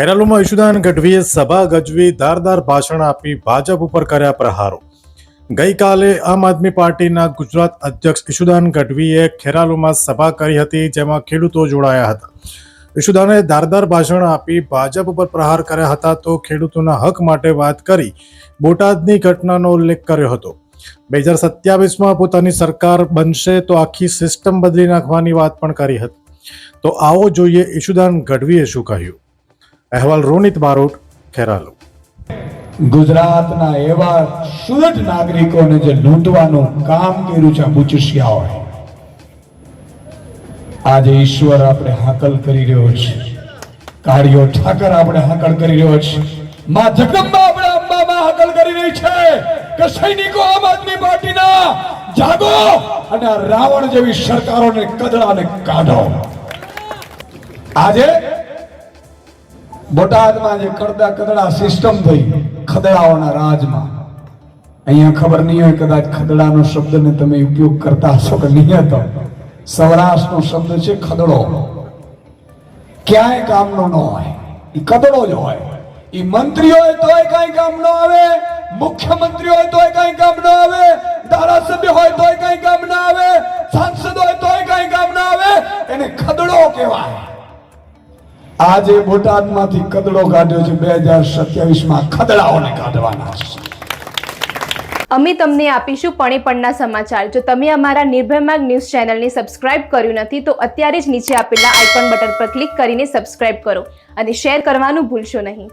ખેરાલુમાં ઈશુદાન ગઢવીએ સભા ગજવી ધારદાર ભાષણ આપી ભાજપ ઉપર કર્યા પ્રહારો. ગઈકાલે આમ આદમી પાર્ટીના ગુજરાત અધ્યક્ષ ઈશુદાન ગઢવીએ ખેરાલુમાં સભા કરી હતી, જેમાં ખેડૂતો જોડાયા હતા. ઈશુદાને ધારદાર ભાષણ આપી ભાજપ ઉપર પ્રહાર કર્યા હતા તો ખેડૂતોના હક માટે વાત કરી બોટાદની ઘટનાનો ઉલ્લેખ કર્યો હતો. બે હજાર સત્યાવીસમાં પોતાની સરકાર બનશે તો આખી સિસ્ટમ બદલી નાખવાની વાત પણ કરી હતી. તો આવો જોઈએ ઈશુદાન ગઢવીએ શું કહ્યું. અહેવાલ રોનિત બારોટ, ખેરાલુ. ગુજરાતના એવા સુરત નાગરિકોને જે લૂંટવાનું કામ કર્યું છે આ હોય. આજે ઈશ્વર આપણે હાકલ કરી રહ્યો છે. કાળિયો ઠાકર આપણે હાકલ કરી રહ્યો છે. માં જગદંબા આપણે અંબામાં હાકલ કરી રહી છે. કે સૈનિકો આમ આદમી પાર્ટીના? જાગો અને રાવણ જેવી સરકારોને કદડાને કાઢો. આજે બોટાદમાં જે કડદા કદડા સિસ્ટમ થઈ, ખદડાઓના રાજમાં. અહીંયા ખબર નહીં હોય કદાચ ખદડાનો શબ્દને તમે ઉપયોગ કરતા હશો કે નહીં હતો સૌરાષ્ટ્રનો શબ્દ છે ખદડો. ક્યાંય કામનો ન હોય એ કદડો જ હોય. એ મંત્રી હોય તોય કાંઈ કામ ન આવે મુખ્યમંત્રી હોય તોય કાંઈ કામ ન આજે બોટાદમાંથી કદડો કાઢ્યો છે, બે હજાર સત્યાવીસમાં ખદડાઓને કાઢવાના છે. અમે તમને આપીશું પણેપણના સમાચાર. જો તમે અમારા નિર્ભય માર્ગ ન્યૂઝ ચેનલને સબસ્ક્રાઇબ કર્યું નથી, તો અત્યારે જ નીચે આપેલા આઇકોન બટન પર ક્લિક કરીને સબસ્ક્રાઇબ કરો અને શેર કરવાનું ભૂલશો નહીં.